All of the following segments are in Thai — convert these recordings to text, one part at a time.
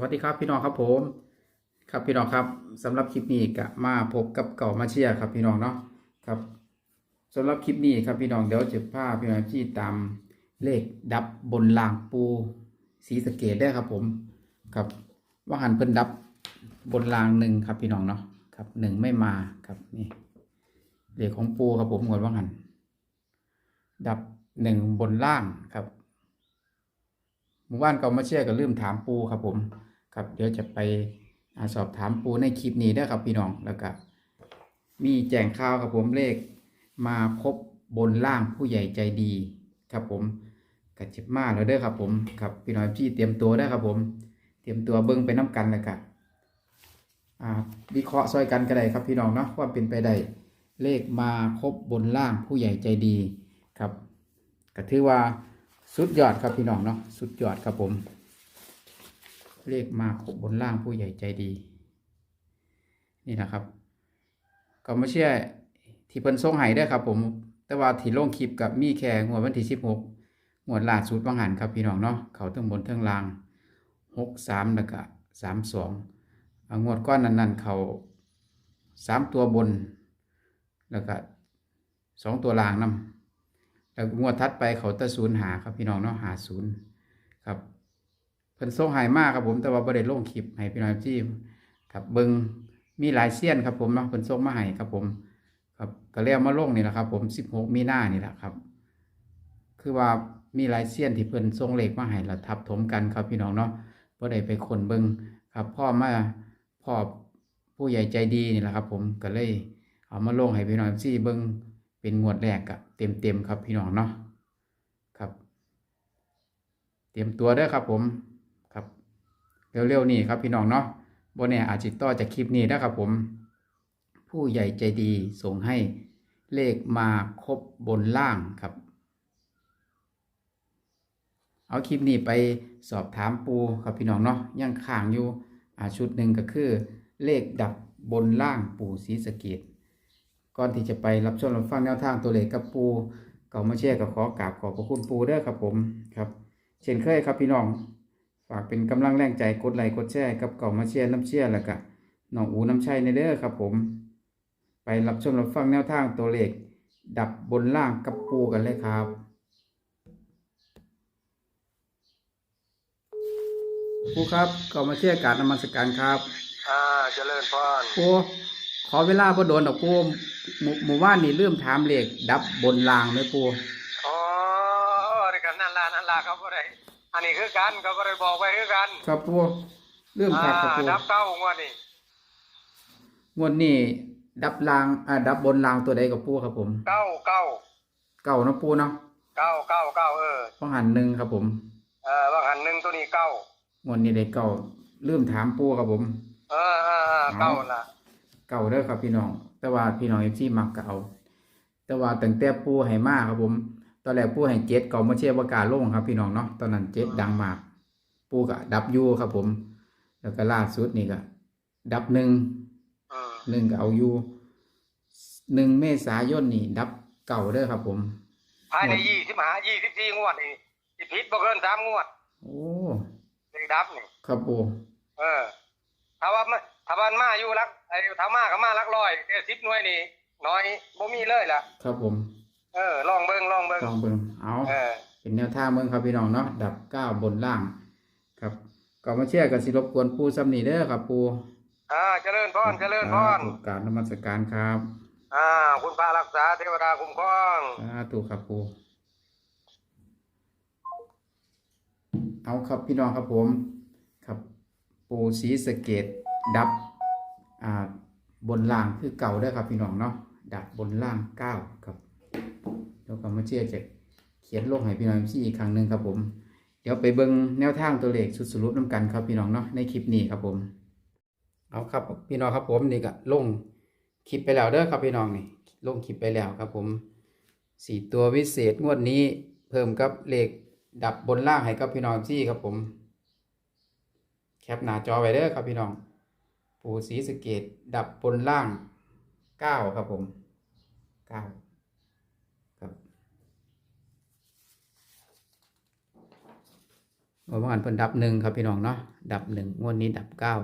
วัสดีครับพี่น้องครับผม ครับพี่น้องครับสำหรับคลิปนี้ก็มาพบกับเก่ามาเชียร์ครับพี่น้องเนาะครับสำหรับคลิปนี้ครับพี่น้องเดี๋ยวจะพาพี่น้องที่ตามเลขดับบนลางปูสีสเกตได้ครับผมครับว่าหันเพิ่นดับบนรางหนึ่งครับพี่น้องเนาะครับหนึ่งไม่มาครับนี่เลขของปูครับผมหมดว่าหันดับหนึ่งบนล่างครับ หมู่บ้านเก่ามาเชื่อก็ลืมถามปูครับผม ครับเดี๋ยวจะไปอสอบถามปูในคลิปนี้ได้ครับพี่น้องแล้วก็มีแจ้งข่าวครับผมเลขมาครบบนล่างผู้ใหญ่ใจดีครับผมกระจิบมาแล้วเด้อครับผมครับพี่น้องที่เตรียมตัวได้ครับผม เตรียมตัวเบิ้งไปน้ำกันแล้วก็อ่าวิเคราะห์ซอยกันก็ได้ครับพี่น้องเนาะว่าเป็นไปได้เลขมาครบบนล่างผู้ใหญ่ใจดีครับก็ถือว่า สุดยอดครับพี่น้องเนาะสุดยอดครับผม เลขมาขบบนล่างผู้ใหญ่ใจดี นี่นะครับ ก็ไม่เชื่อที่เพิ่นส่งให้ได้ครับ ผม แต่ว่าที่ลงคลิปกับมีแค่งวดวันที่สิบหกงวดล่าสุดวังหันครับพี่น้องเนาะเขาทั้งบนทั้งล่างหกสามแล้วก็สามสองงวดก้อนนั้นๆ เขาสามตัวบน แล้วก็สองตัวล่างนำ แล้วงวดทัดไปเขาตะศูนย์หาครับพี่น้องเนาะหาศูนย์ครับเพิ่นส่งหายมากครับผมแต่ว่าบ่ได้ลงคลิปให้พี่น้องที่ครับเบิงมีหลายเสี้ยนครับผมเนาะเพิ่นส่งมาให้ครับผม ครับก็เรียกมาลงนี่แหละครับผม16มีหน้านี่แหละครับ คือว่ามีหลายเสี้ยนที่เพิ่นส่งเลขมาให้แล้วทับถมกันครับพี่น้องเนาะบ่ได้ไปคนเบิงครับพ่อมาพ่อผู้ใหญ่ใจดีนี่แหละครับ ผมก็เลยเอามาลงให้พี่น้องที่เบิง เป็นงวดแรกอะเต็มเต็มๆครับพี่น้องเนาะครับ เตรียมตัวเด้ครับผมครับเร็วๆนี่ครับพี่น้องเนาะบนเนี่ยอาจจิต่อจากคลิปนี้นะครับผม ผู้ใหญ่ใจดีส่งให้เลขมาครบบนล่างครับ เอาคลิปนี้ไปสอบถามปูครับพี่น้องเนาะยังค้างอยู่อ่าชุดหนึ่งก็คือ เลขดับบนล่างปูสีสะเกต ก่อนที่จะไปรับชมรับฟังแนวทางตัวเลขกับปูเก่ามาแชร์กับขอกราบขอบพระคุณปูเด้อครับผมครับเช่นเคยครับพี่น้องฝากเป็นกำลังแรงใจกดไลค์กดแชร์กับเก่ามาแชร์น้ำเชียร์แล้วก็น้องอูน้ำชัยในเด้อครับผม ไปรับชมรับฟังแนวทางตัวเลขดับบนล่างกับปูกันเลยครับปูครับเก่ามาแชร์การนมัสการครับ อ่าเจริญพรปู ขอเวลาบ่โดนดอกปูหมู่หมู่บ้านนี่เริ่มถามเลขดับบนรางไหมปูอ๋อนี่กันนั่นล่ะนั่นล่ะเขาบ่ได้อันนี้คือกันเขาบ่ได้บอกไว้คือกันครับปูเริ่มอ่าคักครับปูดับเก้างวดนี่งวดนี้ดับรางอ่าดับบนรางตัวใดกับปูครับผมเก้าเก้าเก่าเนาะปูเนาะเก้าเก้าเก้าเออต้องหันหนึ่งครับผมเออว่าหันหนึ่งตัวนี้เก้างวดนี้ได้เก่าเริ่มถามปูครับผม เออเออเออเก้าล่ะ เก่าเด้อครับพี่น้อง แต่ว่าพี่น้องเอฟซีมักก็เอา แต่ว่าตั้งแต่ปูให้มาครับผม ตอนแรกปูให้เจ็ดเก่ามาเชียร์ประกล้าศลงครับ พี่น้องเนาะ ตอนนั้นเจ็ดดังมาก ปูก็ดับอยูครับผม แล้วก็ล่าสุดนี่ก็ดับหนึ่งอืมหนึ่งก็เอาอยู่หนึ่งเมษายนนี่ ดับเก่าเด้อครับ ผมภายในยี่สิบห้ายี่สิบสี่งวดนี่สิผิดบ่เกินสามงวด โอ้เลขดับนี่ครับปูเออถ้าว่ามัน ถ้ามันมาอยู่รักไอ้ถ้ามาก็มารักร้อยแต่สิบหน่วยนี่น้อยบ่มีเลยล่ะ ครับผม เออลองเบิ่งลองเบิ่งลองเบิ่งเอาเออเป็นแนวทางเมืองครับพี่น้องเนาะดับเก้าบนล่าง ครับก็มาเชื่อกันสิรบกวนปูซ้ำนี่เด้อครับปูอ่าเจริญพรเจริญพรถูกการนมัสการครับ อ่า คุณพระรักษาเทวดาคุ้มครองสาธุครับปูเอาครับพี่น้องครับผม ครับ ปูสีสะเกต ดับบนล่างคือเก่าเด้ครับพี่น้องเนาะดับบนล่างเก้าครับแล้วก็มาเชื่อจะเขียนลงให้พี่น้องซี่อีกครั้งหนึ่งครับผม เดี๋ยวไปเบิ่งแนวทางตัวเลขสุดสรุปน้ำกันครับพี่น้องเนาะในคลิปนี้ครับผม เอาครับพี่น้องครับผมนี่ก็ลงคลิปไปแล้วเด้อครับพี่น้องนี่ลงคลิปไปแล้วครับผมสี่ตัววิเศษงวดนี้เพิ่มกับเลขดับบนล่างให้กับพี่น้องซี่ครับผม แคปหน้าจอไว้เด้อครับพี่น้อง ปูสีสเกตดับบนล่างเก้าครับผมเก้าครับเมื่อวานเพิ่นดับหนึ่งครับพี่น้องเนาะดับหนึ่งงวดนี้ดับเก้า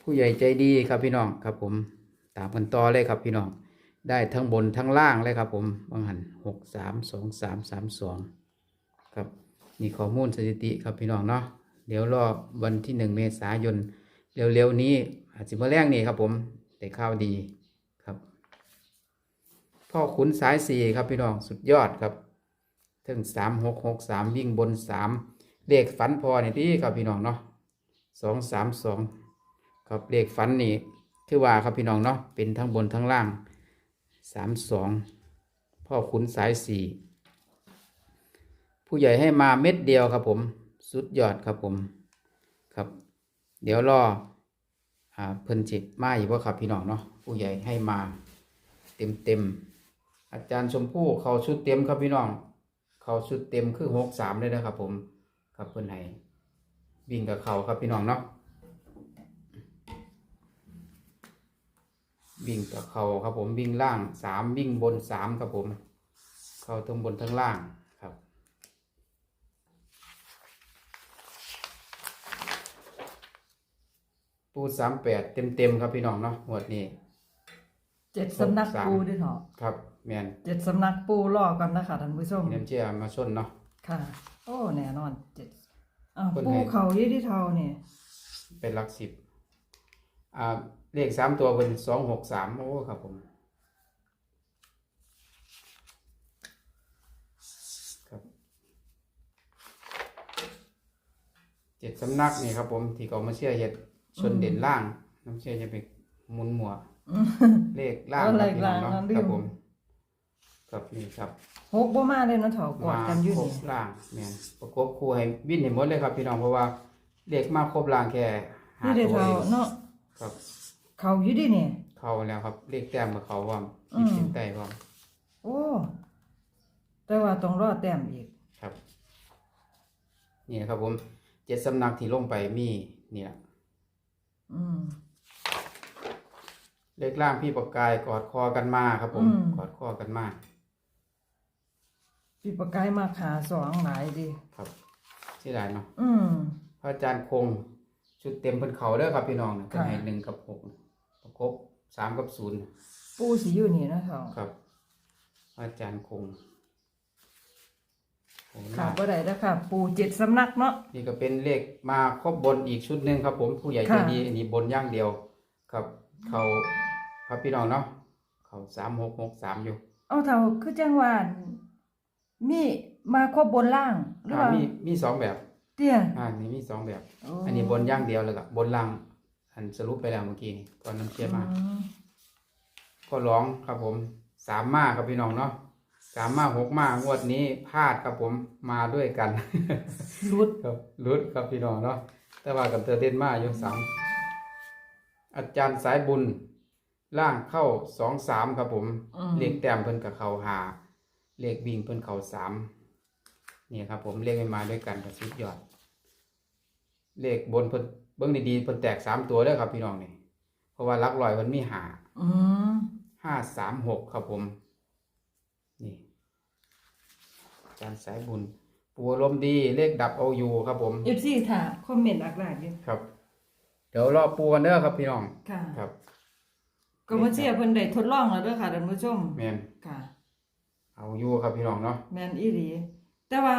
ผู้ใหญ่ใจดีครับพี่น้องครับผมตามกันต่อเลยครับพี่น้องได้ทั้งบนทั้งล่างเลยครับผมบางหันหกสามสองสามสามสองครับ นี่ข้อมูลสถิติครับพี่น้องเนาะเดี๋ยวรอวันที่หนึ่งเมษายนเร็วๆนี้อาจจะเมาแรงนี่ครับผมแต่ข้าวดีครับ พ่อขุนสายสี่ครับพี่น้องสุดยอดครับถึงสามหกหกสามวิ่งบนสามเลขฝันพอนี่ดีครับพี่น้องเนาะสองสามสองครับเลขฝันนี่คือว่าครับพี่น้องเนาะเป็นทั้งบนทั้งล่างสามสองพ่อขุนสายสี่ ผู้ใหญ่ให้มาเม็ดเดียวครับผมสุดยอดครับผมครับ เดี๋ยวรออ่าเพิ่นจิมาอีกว่าครับพี่น้องเนาะผู้ใหญ่ให้มาเต็มเต็มอาจารย์ชมพู่เขาชุดเต็มครับพี่น้อง เขาชุดเต็มคือหกสามเลยนะครับผมครับเพื่อนไหนวิ่งกับเขาครับพี่น้องเนาะวิ่งกับเขาครับผมวิ่งล่างสามวิ่งบนสามครับผม เขาทั้งบนทั้งล่างครับ ปูสามแปดเต็มเต็มๆครับพี่น้องเนาะหมวดนี้ เจ็ดสำนักสามปูด้วยเถอะครับแมนเจ็ดสำนักปูรอกันนะคะท่านผู้ชมมีน้ำเชื่อมาชนเนาะ ค่ะ โอ้แน่นอนเจ็ดอ้าวคนปูไหนเขายี่ที่เทาเนี่ยเป็นหลักสิบอ่าเลขสามตัวเป็นสองหกสามโอ้ครับผม ครับเจ็ดสำนักนี่ครับผม ที่เขามาเชื่อเห็ด ชนเด่นล่าง น้ำเชื่อจะเป็นหมุนหมัวเลขล่างครับพี่น้องเนาะครับผมครับนี่ครับหกบ่มาเลยเนาะเถอะกอดกันอยู่ครนี่บล่างแม่นประกบคู่ให้วิ่นเห็นหมดเลยครับ พี่น้องเพราะว่าเลขมาครบล่างแค่หานี่เด้ตัวเทาเองเนาะครับ เขาอยู่ดิเนี่ยเข้าแล้วครับเลขแต้มกับเขาว่าอืขีดมเส้นใต้ว่าโอ้แต่ว่าต้องรอแต้มอีกครับ นี่นะครับผมเจ็ดสำนักที่ลงไปมีนี่แหละ อืม เลขล่างพี่ประกายกอดคอกันมาครับผมอืม กอดคอกันมาปีปากไก่มาขาสองหลายดิครับเสียดายเนาะอืม พระอาจารย์คงชุดเต็มเพิ่นเขาเด้อครับพี่น้องนะเป็นค่ะ ให้หนึ่งกับหกประกบสามกับศูนย์ปูสิอยู่นี่เนาะเถาครับอาจารย์คง โอ้ขาน่าดบ่ได้แล้วค่ะ ปูเจ็ดสำนักเนาะ นี่ก็เป็นเลขมาครบบนอีกชุดหนึ่งครับ ผมผู้ใหญ่ใจค่ะ ดีอันนี้บนอย่างเดียว ครับ เขาครับพี่น้องเนาะเขาสามหกหกสามอยู่เอาเถาคือจังหวานมีมาครบบนล่างหรืออ่าว่ามีมีสองแบบเตี้ยอ่านี่มีสองแบบโอ้อันนี้บนอย่างเดียวเลยกับบนล่างอันสรุปไปแล้วเมื่อกี้นี่ก่อนน้ำเชื่อมา อืมก็ร้องครับผมสามมาครับพี่น้องเนาะ สามมาหกมางวดนี้พลาดครับผมมาด้วยกันรุดครับรุดครับพี่น้องเนาะแต่ว่ากับเตอเด่นมาอยู่สามอาจารย์สายบุญล่างเข้าสองสามครับผมอืมเลขแต้มเพิ่นกับเขาหาเลขวิ่งเพิ่นเขาสามนี่ครับผมเลขไม่มาด้วยกันกับสุดยอด เลขบนเพิ่นเบิ้งดีๆเพิ่นแตกสามตัวเด้อครับพี่น้องนี่เพราะว่าหลักลอยมันมีหาอืมห้าสามหกครับผม นี่อา จารย์สายบุญ ปูลมณ์ดีเลขดับเอาอยู่ครับผม เอฟซีค่ะคอมเมนต์หลากหลายอยู่ครับ เดี๋ยวรอปูกันเด้อครับพี่น้องค่ะครับ ก็มาเชียร์เพิ่นได้ทดลองแล้วเด้อค่ะท่านผู้ชมแมนค่ะ เอาอยู่ครับพี่น้องเนาะแม่นอีหลีแต่ว่า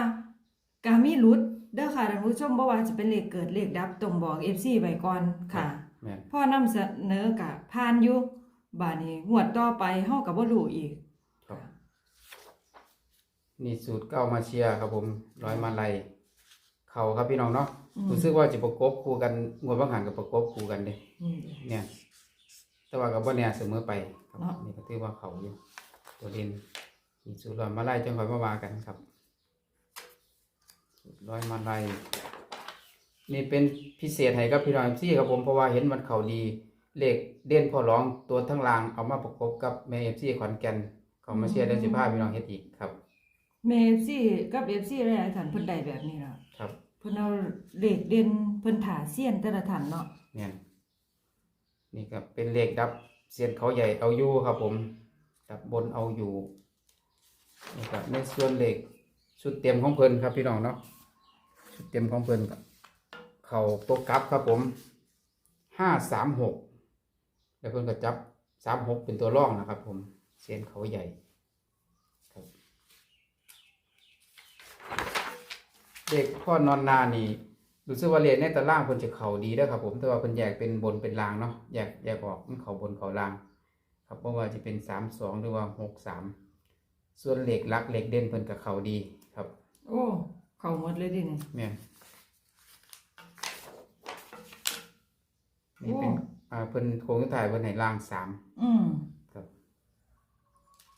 การมีหลุดเด้อค่ะท่านผู้ชมบ่ว่าจะเป็นเลขเกิดเลขดับต้องบอก FC ไว้ก่อนค่ะแมนพ่อนำเสนอกะผ่านอยู่บาดนี้งวดต่อไปเฮาก็บ่รู้อีกครับ นี่สูตรเก้ามาเชียร์ครับผมร้อยมาลัยเข่าครับพี่น้องเนาะอืม รู้สึกว่าจะประกบคู่กันงวดบางหันกับประกบคู่กันเด้นี่เนี่ย แต่ว่ากับว่าเนี่ยเสมอไปครับเนาะ นี่ก็ถือว่าเขาอยู่ตัวเด่นมีสูตรร้อยมาไล่จังคอยมาว่ากันครับสูตรร้อยมาไล่นี่เป็นพิเศษให้กับพี่น้องที่ครับผมเพราะว่าเห็นมันเขาดีเลขเด่นพอร้องตัวทั้งรางเอามาประกบกับแม่เอฟซีขอนแก่นเขามาเชียร์ได้สิบห้าพี่น้องเฮ็ดอีกครับ แม่ FC กับ FC หลายๆท่านเพิ่นได้แบบนี้ล่ะครับ เพิ่นเอาเลขเด่นเพิ่นถาเสี้ยนแต่ละท่านเนาะเนี่ยนี่ก็เป็นเลขดับเสียนเขาใหญ่เอาอยู่ครับผม ดับบนเอาอยู่นี่ครับในส่วนเหล็กชุดเต็มของเพิ่นครับพี่น้องเนาะชุดเต็มของเพิ่นกับเข่าตัวกลับครับผมห้าสามหกแล้วเพิ่นก็จับสามหกเป็นตัวร่องนะครับผมเสียนเขาใหญ่ครับ เด็กพ่อนอนนานี่รู้สึกว่าเรียนในตารางเพิ่นจะเข่าดีเด้อครับ ผมแต่ว่าเพิ่นแยกเป็นบนเป็นล่างเนาะแยกแยกออกมันเข่าบนเข่าล่าง ครับเพราะว่าจะเป็นสามสองหรือว่าหกสามส่วนเหล็กลักเหล็กเด่นเพิ่นกับเขาดีครับ โอ้ เข้าหมดเลยดินี่แม่นนี่เป็นโอ้อ่าเพิ่นโครงสุดท้ายเพิ่นให้ล่างสามอืมครับ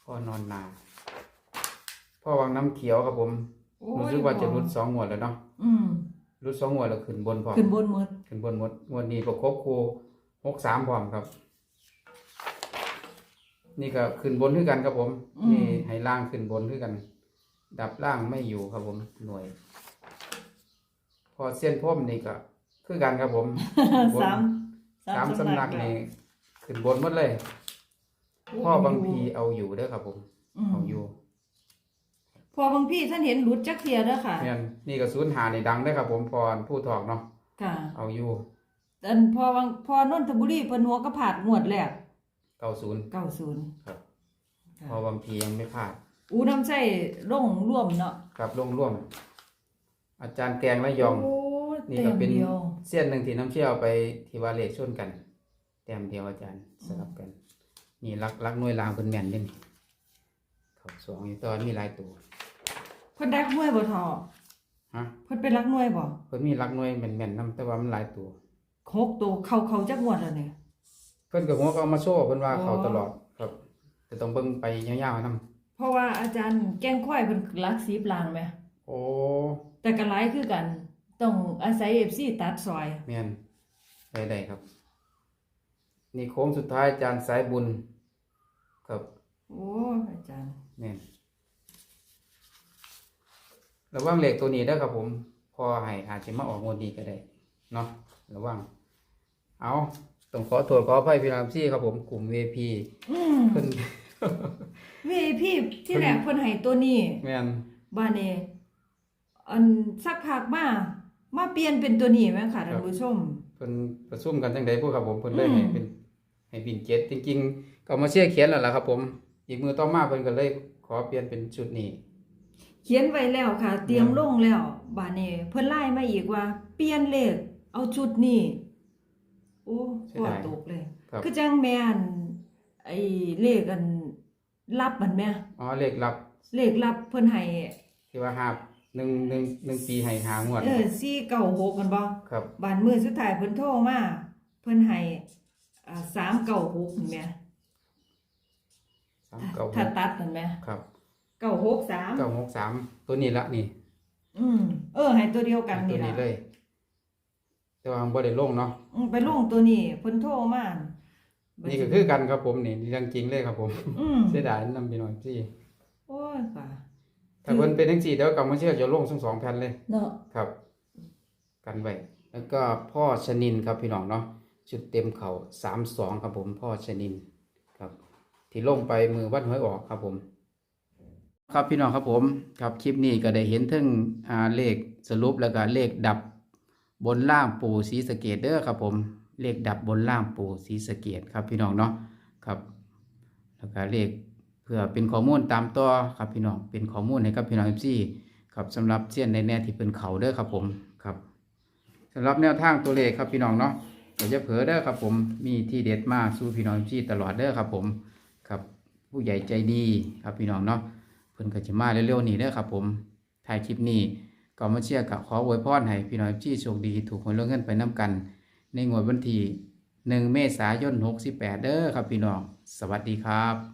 พ่อนอนนาพ่อวังน้ำเขียวครับผมโอ้ รู้ยสึกว่าจะบ่รุดสองงวดแล้วเนาะอืมรุดสองงวดแล้วขึ้นบนพร้อมขึ้นบนหมดขึ้นบนหมดงวดนี้ประคบครูหกสามพร้อมครับ นี่ก็ขึ้นบนคือกันครับผมอืมนี่ให้ล่างขึ้นบนคือกัน ดับล่างไม่อยู่ครับผมหน่วย พอเส้นพ่มนี่ก็คือกันครับผมบนสามสามสำนักนี่ขึ้นบนหมดเลยพ่อบางพีเอาอยู่เด้อครับผมอืมเอาอยู่ พ่อบางพี่ท่านเห็นหลุดจักเทียเด้อค่ะ เนี่ยนี่ก็ศูนย์หาในดังเด้อครับผมพรผู้ถอกเนาะค่ะเอาอยู่อันพอบางพอนนทบุรีเพิ่นหัวก็ผาดงวดแรกเก้าศูนย์90ครับค่ะพอบางพียังไม่พลาดอูน้ำใส่ร่องร่วมเนาะครับร่วงร่วงอาจารย์แกงและยอง โอ้นี่เต็ก็มเป็นเดียวเส้นหนึ่งที่น้ำเชี่ยวไปที่ว่าเลขชนกัน แต้มเดียวอาจารย์สลับกัน นี่รักรักหน่วยลางเป็นแม่นเด่นเขาสองอยู่ตอนมีหลายตัว เพิ่นรักหน่วยบ่ทอฮะเพิ่นเป็นรักหน่วยบ่เพิ่นมีรักหน่วยแม่นแม่นๆนํแต่ว่ามันหลายตัวหกตัวเข้าเข้าจักงวดแล้วเนี่ยเพิ่นก็หัวก็เอามาโชว์เพิ่นว่าอ๋อเขาตลอดครับ แต่ต้องเบิ่งไปยาวๆนํเพราะว่าอาจารย์แกล้งควายเพิ่นรักสีปลางไหมโอ้แต่ก็หลายคือกัน ต้องอาศัย FC ตัดซอยแม่นได้ได้ครับ นี่โค้งสุดท้ายอาจารย์สายบุญครับ โอ้ยอาจารย์แม่น ระวังเหล็กตัวนี้เด้อครับผม พอให้อาจจะมาออกงวดนี้ก็ได้เนาะระวังเอาต้องขอโทษขออภัยพี่น้องที่ครับผมกลุ่ม VP อืมเพิ่น VIP ที่แรกเพิ่นให้ตัวนี้แม่นบ้านนี้อันสักพักมามาเปลี่ยนเป็นตัวนี้แม่ค่ะท่านผู้ชม เพิ่นประชุมกันจังได๋พวกครับผมเพิ่นเลยอืมให้เป็น ให้บินเจ็ดจริงๆก็เอามาเชียร์เขียนแล้วล่ะครับผม อีกมือต่อมาเพิ่นก็เลยขอเปลี่ยนเป็นชุดนี้ เขียนไว้แล้วค่ะ เตรียมลงแล้วบ้านนี้เพิ่นไล่มาอีกว่า เปลี่ยนเลข เอาชุดนี้โอ้เสียปวดดายตกเลย ครับ คือจังแม่นไอ้เลขอันรับมันแม่อ๋อเลขลับเลขรับเพิ่นให้ที่ว่าหาบหนึ่งหนึ่งหนึ่งปีให้หางวดเออ496กันบ่ครับบานมือสุดท้ายเพิ่นโทรมาเพิ่นให้อ่า396นี่แม่สามเก้าหถ้ากตัดนั่นแม่ครับ 963เก้าหกสามตัวนี้ละนี่อืมเออให้ตัวเดียวกันตัวนี่นี้ล่ะเลยแต่ว่าบ่ได้ลงเนาะอืมไปลงตัวนี้เพิ่นโทรมานี่ก็คือกันครับผมนี่เรื่องจริงเลยครับผมอืมเสียดายนำพี่น้องที่โอ้ยค่ะ ถ้าเพิ่นเป็นจังซี่เดี๋ยวกลับมาเชื่อจะลงทั้งสองแผ่นเลย เนาะครับ กันไว้แล้วก็พ่อชนินครับพี่น้องเนาะชุดเต็มเขาสามสองครับผมพ่อชนินครับ ที่ลงไปมือวัดหวยออกครับผม ครับพี่น้องครับผมครับคลิปนี้ก็ได้เห็นทั้งอ่าเลขสรุปแล้วก็เลขดับบนล่างปูสีสเกตเด้อครับผมเลขดับบนล่างปูสีสเกตครับพี่น้องเนาะครับ แล้วก็เลขเพื่อเป็นข้อมูลตามต่อครับพี่น้องเป็นข้อมูลให้กับพี่น้อง FC ครับสำหรับเสี้ยนในแน่ที่เป็นเขาเด้อครับผมครับสำหรับแนวทางตัวเลขครับพี่น้องเนาะอย่าจะเผลอเด้อครับผมมีที่เด็ดมาสู่พี่น้อง FC ตลอดเด้อครับผมครับผู้ใหญ่ใจดีครับพี่น้องเนาะ เพิ่นก็จะมาเร็วๆนี้เด้อครับผมถ่ายคลิปนี้ก็มาเชียร์กับขออวยพรให้พี่น้องที่โชคดีถูกหวยรวยเงินไปน้ำกัน ในงวดวันที่1เมษายน 68 เด้อครับพี่น้อง สวัสดีครับ